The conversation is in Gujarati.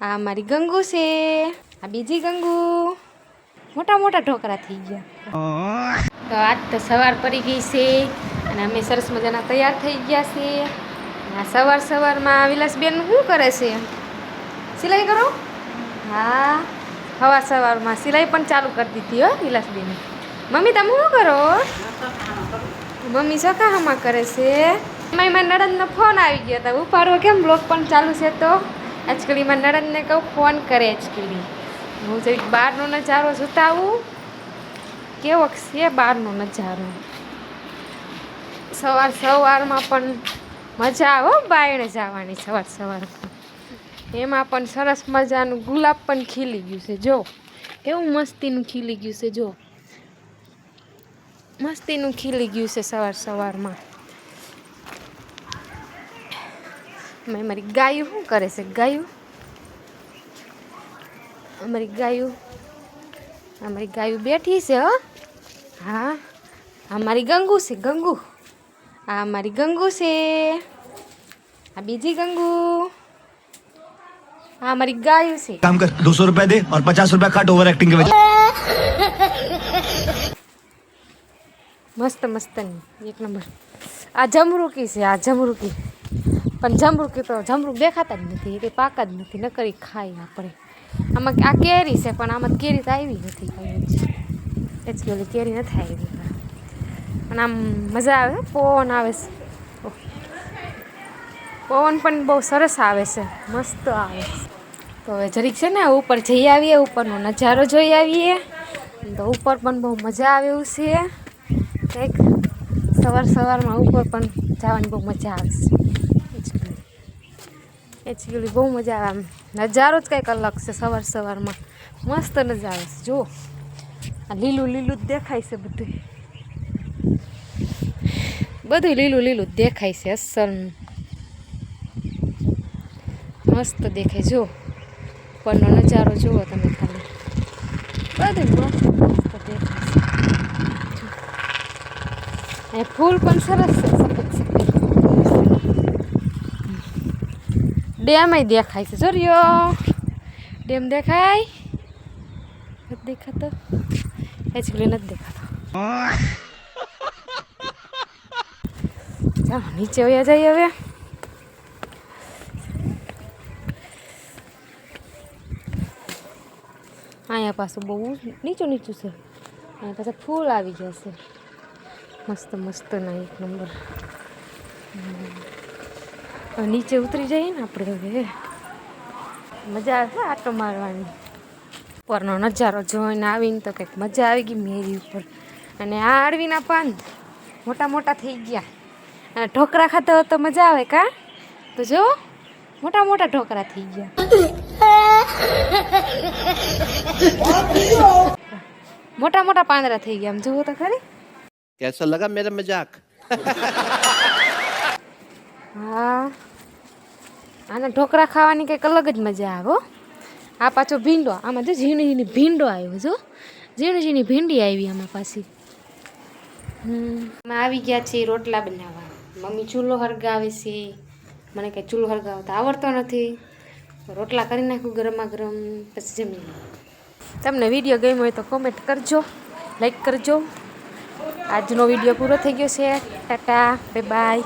આ મારી ગંગુ છે. આ બીજી ગંગુ. મોટા મોટા ઢોકરા થઈ ગયા. તો આજ તો સવાર પડી ગઈ છે અને અમે સરસ મજાના તૈયાર થઈ ગયા છે. આ સવાર સવારમાં વિલાસબેન શું કરે છે? સિલાઈ કરો? હા. સવાર સવારમાં સિલાઈ પણ ચાલુ કરી દીધી હો વિલાસબેન. મમ્મી, તમે શું કરો? મમ્મી સકાહામાં કરે છે. એમાં મારા નણંદનો ફોન આવી ગયો હતો ઉપાડવો કેમ બ્લોક પણ ચાલુ છે તો? આજકાલ નણંદને કહું, ફોન કરે આજકાલ. હું જરીક બહારનો નજારો જોતા આવું કેવો છે બહારનો નજારો? સવાર સવારમાં પણ મજા આવે બાયણે જવાની સવાર સવારમાં એમાં પણ સરસ મજાનું ગુલાબ પણ ખીલી ગયું છે, જો. કેવું મસ્તીનું ખીલી ગયું છે, જો. મસ્તીનું ખીલી ગયું છે સવાર સવારમાં. અમે મારી ગાયું શું કરે છે? ગાયું? અમારી ગાયું અમારી ગાયું બેઠી છે હા. અમારી ગંગુ છે ગંગુ. આ અમારી ગંગુ છે. આ બીજી ગંગુ. આ અમારી ગાયું છે. કામ કર દોસો રૂપિયા દે ઓર પચાસ રૂપિયા કાટ ઓવર એક્ટિંગ કે મસ્ત મસ્ત એક નંબર. આ જમરૂકી છે આ જમરૂકી. પણ જમરૂકી તો જમરૂક દેખાતા જ નથી, એ પાકા જ નથી, નકરી ખાઈ આપણે. આમાં આ કેરી છે, પણ આમાં કેરી તો આવી નથી એકચ્યુઅલી કેરી નથી આવી. પણ આમ મજા આવે પવન આવે છે. પવન પણ બહુ સરસ આવે છે, મસ્ત આવે છે. તો હવે જરીક છે ને, ઉપર જઈ આવીએ, ઉપરનો નજારો જોઈ આવીએ. તો ઉપર પણ બહુ મજા આવે એવું છે. કંઈક સવાર સવારમાં ઉપર પણ જવાની બહુ મજા આવે છે. એકચ્યુઅલી બહુ મજા આવે આમ. નજારો જ કંઈક અલગ છે સવાર સવારમાં. મસ્ત નજારો છે. જુઓ. આ લીલું લીલું જ દેખાય છે બધું બધું લીલું લીલું દેખાય છે અસલ. મસ્ત દેખાય. જો ઉપરનો નજારો જુઓ તમે ખાલી. બધું મસ્ત દેખાય છે. ફૂલ પણ સરસ છે. ડેમય દેખાય છે જોરિયો ડેમ દેખાય. દેખાતો. એકચ્યુઅલી નથી દેખાતો. ચાલો, નીચે વયા જઈએ હવે. અહીંયા પાછું બહુ નીચું નીચું છે. અહીંયા પાછા ફૂલ આવી જશે મસ્ત મસ્ત ના એક નંબર. નીચે ઉતરી જઈએ ને આપણે મજા આવે આટો મારવાની. ઉપરનો નજારો જોઈને આવીને તો કંઈક મજા આવી ગઈ મેરી ઉપર. અને આ આડવીના પાન મોટા મોટા થઈ ગયા. અને ઢોકરા ખાતો તો મજા આવે કા? તો જો, મોટા મોટા ઢોકરા થઈ ગયા. મોટા મોટા પાંદરા થઈ ગયા. આમ જુઓ તો ખરી કેસો લગા, મેરા મજાક. હા. આના ઢોકળા ખાવાની કંઈક અલગ જ મજા આવે. આ પાછો ભીંડો, આમાં જો ઝીણ ભીંડો આવ્યો જો ઝીણ ઝીણી ભીંડી આવી આમાં પાછી. હમ. આવી ગયા છે રોટલા બનાવવા. મમ્મી ચૂલો હરગાવે છે. મને કંઈ ચૂલો હરગાવતા આવડતો નથી. રોટલા કરી નાખું ગરમા ગરમ પછી જમી. તમને વીડિયો ગમ્યો હોય તો કોમેન્ટ કરજો લાઈક કરજો. આજનો વીડિયો પૂરો થઈ ગયો છે. Tata bye bye